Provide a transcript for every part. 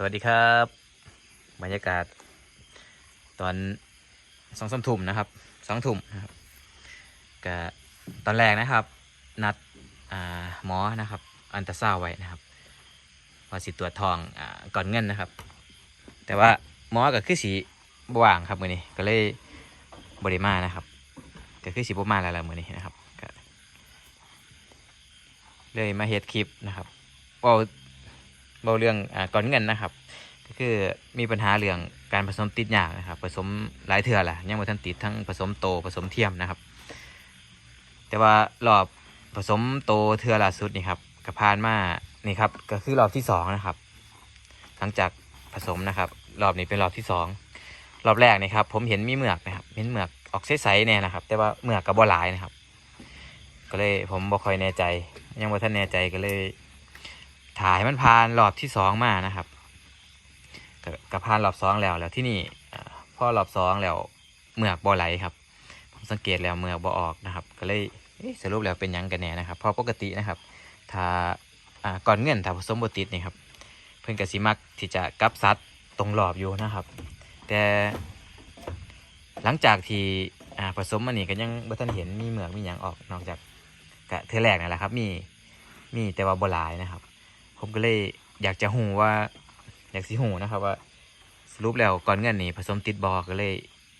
สวัสดีครับ บรรยากาศ ตอนสองสามทุ่มนะครับสองทุ่มนะครับก็ตอนแรกนะครับ นัดหมอนะครับ อันตราซาวไว้นะครับว่าสิตรวจทองอก่อนเงินนะครับ แต่ว่าหมอก็คือสีบว่างครับมือนี้ก็เลยบริมานะครับ ก็คือสีบมาแล้วละมือนี้นะครับเลยมาเฮ็ดคลิปนะครับเบา เบาเรื่องอ่าก่อนเงินนะครับ ก็คือมีปัญหาเรื่องการผสมติดยากนะครับ ผสมหลายเทื่อแหละยังไม่ทันติดทั้งผสมโตผสมเทียมนะครับ แต่ว่ารอบผสมโตเทื่อล่าสุดนี่ครับกระพานมานี่ครับก็คือรอบที่สองนะครับ หลังจากผสมนะครับ รอบนี้เป็นรอบที่สองรอบแรกนี่ครับ ผมเห็นมีเหมือกนะครับเห็นเหมือกออกใสๆเนี่ยนะครับ แต่ว่าเหมือกกับบ่หลายนะครับ ก็เลยผมบ่ค่อยแน่ใจ ยังบ่ทันแน่ใจก็เลย ถ่ายมันผ่านรอบที่สองมานะครับก,กับผ่านรอบสองแล้วแล้วที่นี่พอรอบสองแล้วเมือกบ่ไหลครับ ผมสังเกตแล้วเมือกบ่ออกนะครับ ก็เลยเอ๊ะสรุปแล้วเป็นหยังกันแน่นะครับพราะปกตินะครับ ถ้าก่อนเงินถ้าผสมบติดนี่ครับ เพิ่นกสิมักที่จะกับซัดตรงรอบอยู่นะครับ แต่หลังจากที่ผสมมันนี่ก็ยังบ่ทันเห็นมีเหมือกมีหยังออกนอกจากกะเธอแรกนั่นแหละครับ มีมีแต่ว่าบ่หลายนะครับ ผมก็เลยอยากจะหูว่า อยากสิหูนะครับว่าสรุปแล้วก่อนเงินนี่ผสมติดบอก็เลย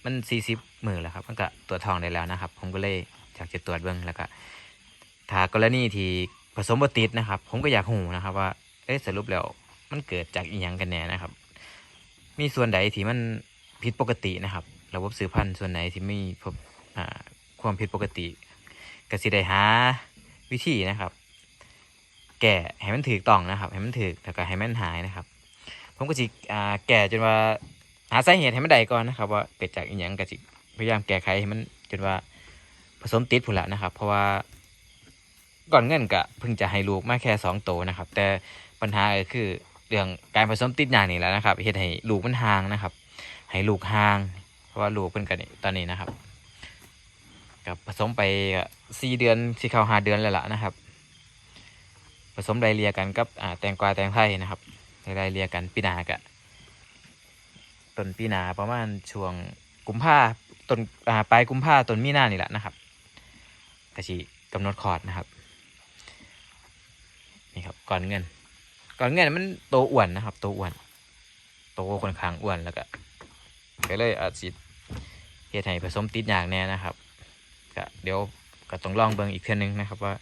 มันสี่สิบมือแล้วครับ มันก็ตรวทองได้แล้วนะครับ ผมก็เลยอยากจะตรวจเบิ้งแล้วก็ถ้ากรณีที่ผสมบติดนะครับ ผมก็อยากหูนะครับ ว่าเอ๊ะสรุปแล้วมันเกิดจากอีหยังกันแน่นะครับ มีส่วนใดที่มันผิดปกตินะครับ ระบบสืบพันธุ์ส่วนไหนที่ไม่พบความผิดปกติก็สิได้หาวิธีนะครับ แก่ให้มันถือต้องนะครับให้มันถือแล้วก็ให้มันหายนะครับ ผมก็สิอ่าแก่จนว่าหาสาเหตุให้มันได้ก่อนนะครับ ว่าเกิดจากอีหยังก็สิพยายามแก้ไขให้มันจนว่าผสมติดผุละนะครับ เพราะว่าก่อนเงินกะเพิ่งจะให้ลูกมาแค่สองโตนะครับ แต่ปัญหาก็คือเรื่องการผสมติดอย่างนี้แล้วนะครับเฮ็ดให้ลูกมันห่างนะครับ ให้ลูกห่าง เพราะว่าลูกเพิ่นกันตอนนี้นะครับกับผสมไปสี่เดือนสี่เข้าหาเดือนแล้วล่ะนะครับ สมไดเรียกันกับแตงกวาแตงไทยนะครับไดเรียกันปีนากะต้นปีนาประมาณช่วงกุมภาต้นปลายกุมภาต้นมีนานี่แหละนะครับกระชีกำหนดคอร์ดนะครับนี่ครับก่อนเงิน ก่อนเงินมันโตอ้วนนะครับโตอ้วนโตค่อนข้างอ้วนแล้วก็ก็เลยอาจสิเฮ็ดให้ผสมติดอย่างแน่นะครับก็เดี๋ยวก็ต้องลองเบิ่งอีกเทื่อนึงนะครับว่า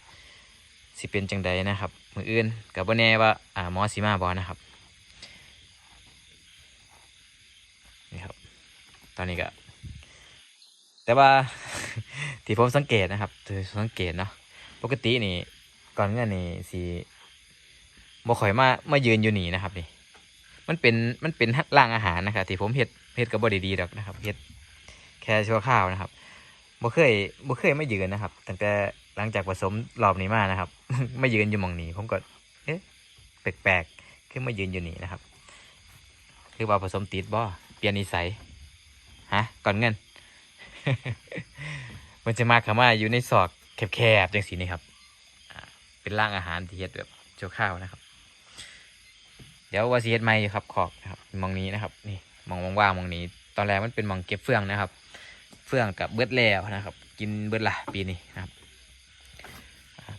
สิเป็นจังใดนะครับ มืออื่นกับบ่แน่ว่าอ่าหมอสีมาบอนะครับนี่ครับ ตอนนี้ก็แต่ว่าที่ผมสังเกตนะครับคือสังเกตเนาะปกตินี่ก่อนเงื่อนนี่สีบ่ข่อยมามายืนอยู่นี่นะครับนี่มันเป็นมันเป็นร่างอาหารนะครับที่ผมเฮ็ดเฮ็ดกับบ่ได้ดีดอกนะครับเฮ็ดแค่ชั่วข้าวนะครับบ่เคยบ่เคยไมายืนนะครับตั้งแต่ หลังจากผสมรอบนี้มานะครับ ไมายืนอยู่มองนี้ผมก็เอ๊ะแปลกๆคือมายืนอยู่นี่นะครับ คือว่าผสมติดบ่เปลี่ยนนิสัยฮะก่อนเงิน มันจะมาคำว่าอยู่ในซอกแคบๆจังสีนี่ครับเป็นร่างอาหารที่เฮ็ดแบบโจวข้าวนะครับ เดี๋ยวว่าสีเฮ็ดใหม่ครับขอบนะครับมองนี้นะครับ นี่มองว่างๆมองนี้ ตอนแรกมันเป็นมองเก็บเฟืองนะครับ เฟืองกับเบิดแล้วนะครับ กินเบิดละปีนี้นะครับ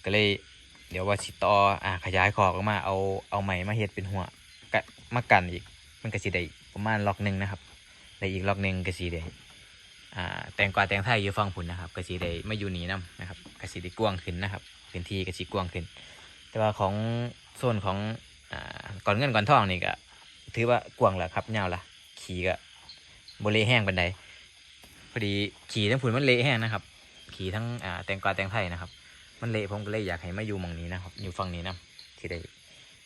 ก็เลย เดี๋ยวว่าสิต่ออ่าขยายขอกออกมาเอาเอาไม้มาเฮ็ดเป็นหัวกะมากันอีก มันก็สิได้ประมาณล็อกหนึ่งนะครับได้อีกล็อกหนึ่งก็สิได้อ่าแตงกวาแตงไทยอยู่ฟังผุนนะครับก็สิได้ไม่อยู่นี่นํนะครับก็สิได้กว้างขึ้นนะครับพื้นที่ก็สิกว้างขึ้น แต่ว่าของโซนของอ่าก่อนเงินก่อนทองนี่ก็ถือว่ากว้างแหละครับยาวละขี่ก็บริแห้งบันไดพอดีขี่ทั้งผุนมันเละแห้งนะครับ ขี่ทั้งอ่าแตงกวาแตงไทยนะครับ มันเละผมก็เลยอยากให้มาอยู่มองนี้นะครับ อยู่ฝั่งนี้นะที่ได้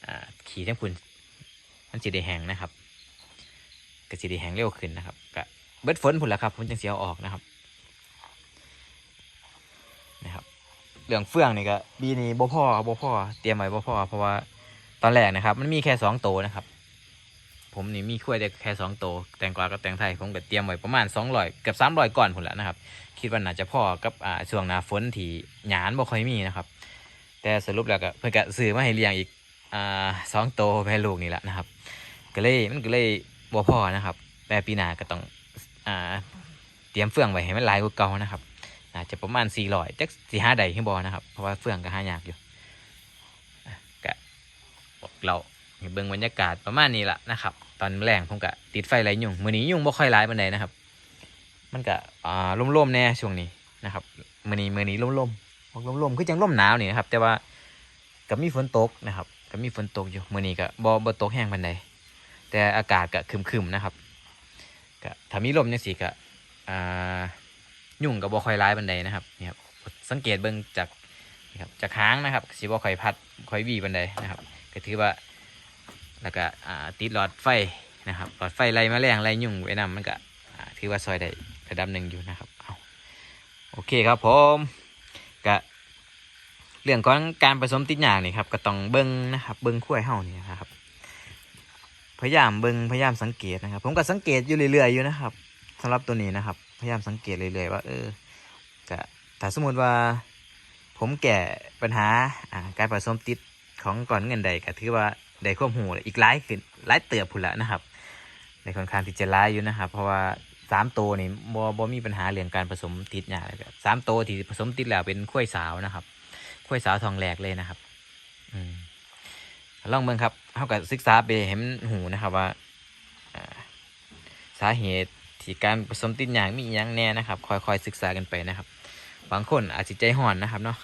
อ่าขี่ทั้งพุ่นมันจะได้แห้งนะครับก็จะได้แห้งเร็วขึ้นนะครับก็เบิดฝนพุ่นละครับผมจึงเสียเออกนะครับนะครับเรื่องเฟื่องนี่ก็ปีนี้บ่พ่อบ่พ่อเตรียมไว้บ่พ่อเพราะว่าตอนแรกนะครับ มันมีแค่สองโตวนะครับ ผมนี่มีขั้วได้แค่สองโตแตงกวากับแตงไทยผมก็เตรียมไว้ประมาณสองร้อยเกือบสามร้อยก่อนพุ่นละนะครับ คิดว่าน่าจะพอกับอ่าช่วงหน้าฝนที่หยานบ่ค่อยมีนะครับ แต่สรุปแล้วก็เพิ่นก็ซื้อมาให้เลี้ยงอีกอ่าสองโตแม่ลูกนี่แหละนะครับ ก็เลยมันก็เลยบ่พอนะครับ แต่ปีหน้าก็ต้องอ่าเตรียมเฟืองไว้ให้มันหลายกว่าเก่านะครับอาจจะประมาณ400จักสิหาใดให้บ่นะครับเพราะว่าเฟืองก็หายากอยู่ก็บอกเรา เบิ่งบรรยากาศประมาณนี้ละนะครับ ตอนแรงผมก็ติดไฟไหลยุ่งมือนี้ยุ่งบ่ค่อยหลายปานใดนะครับ มันก็อ่าล่มๆแน่ช่วงนี้นะครับมือนี้มือนี้ล่มๆบอกล่มๆคือจังล่มหนาวนี่นะครับ แต่ว่าก็มีฝนตกนะครับก็มีฝนตกอยู่มือนี้ก็บ่บ่ตกแห้งปานใดแต่อากาศก็คึมๆนะครับก็ถ้ามีลมจังซี่ก็อ่ายุ่งก็บ่ค่อยร้ายปานใดนะครับนี่ครับสังเกตเบิ่งจากนี่ครับจากหางนะครับสิบ่ค่อยพัดค่อยวีปานใดนะครับก็ถือว่า แล้วก็ติดหลอดไฟนะครับหลอดไฟไล่แมลงไล่ยุ่งไว้นํมันก็ถือว่าซอยได้ระดับหนึ่งอยู่นะครับเอาโอเคครับผมก็เรื่องของการผสมติดหยางนี่ครับก็ต้องเบิ่งนะครับ เบิ่งขั้วเฮานี่นะครับพยายามเบิ่งพยายามสังเกตนะครับ ผมก็สังเกตอยู่เรื่อยๆอยู่นะครับสำหรับตัวนี้นะครับ พยายามสังเกตเรื่อยๆว่าเออก็ถ้าสมมติว่า ผมแก่ปัญหาการผสมติดของก่อนเงินใดก็ถือว่า ได้ความหูอีกหลายขึ้นหลายเติบพุ่นละนะครับในค่อนข้างที่จะหลายอยู่นะครับ เพราะว่าสามตัวนี่บ่บ่มีปัญหาเรื่องการผสมติดอย่างเลยครับสามตัวที่ผสมติดแล้วเป็นข้วยสาวนะครับข้วยสาวทองแหลกเลยนะครับ อืมลองเบิ่งครับเขาก็ศึกษาไปเห็นหูนะครับว่าสาเหตุที่การผสมติดอย่างมีอย่างแน่นะครับ ค่อยๆศึกษากันไปนะครับ บางคนอาจจะใจห่อนนะครับเนาะ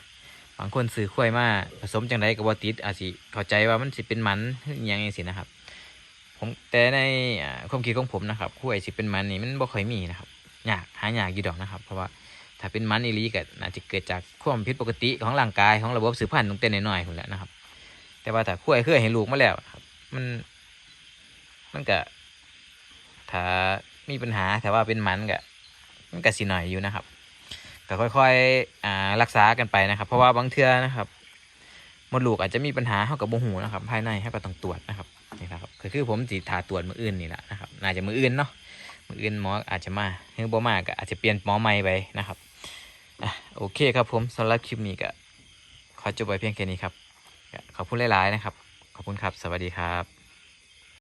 บางคนซื้อข้วยมาผสมจังไดกับบติดอาจจะเข้าใจว่ามันสิเป็นมันอหย่างสินะครับ ผมแต่ในความคิดของผมนะครับข้วยสิเป็นมันนี่มันบ่ค่อยมีนะครับยากหายากอยู่ดอกนะครับ เพราะว่าถ้าเป็นมันอีลีก็อาจจะเกิดจากความผิดปกติของร่างกายของระบบสืบพันธุ์ตั้งแต่น้อยๆคนแหละนะครับ แต่ว่าถ้าคุ้ยเคยเห็นลูกมาแล้วครับ มันมันก็ถ้ามีปัญหาแต่ว่าเป็นมันก็มันก็สิหน่อยอยู่นะครับ ก็ค่อยๆอ่ารักษากันไปนะครับ เพราะว่าบางเทื่อนะครับมดลูกอาจจะมีปัญหาเท่ากับโมหูนะครับ ภายในเขาก็ต้องตรวจนะครับนี่นะครับก็คือผมสิทาตรวจมืออื่นนี่แหละนะครับน่าจะมืออื่นเนาะมืออื่นหมออาจจะมาหรือบ่มากอาจจะเปลี่ยนหมอใหม่ไปนะครับอะโอเคครับผมสำหรับคลิปนี้ก็ขอจบไว้เพียงแค่นี้ครับขอบคุณหลายๆนะครับ ขอบคุณครับ สวัสดีครับ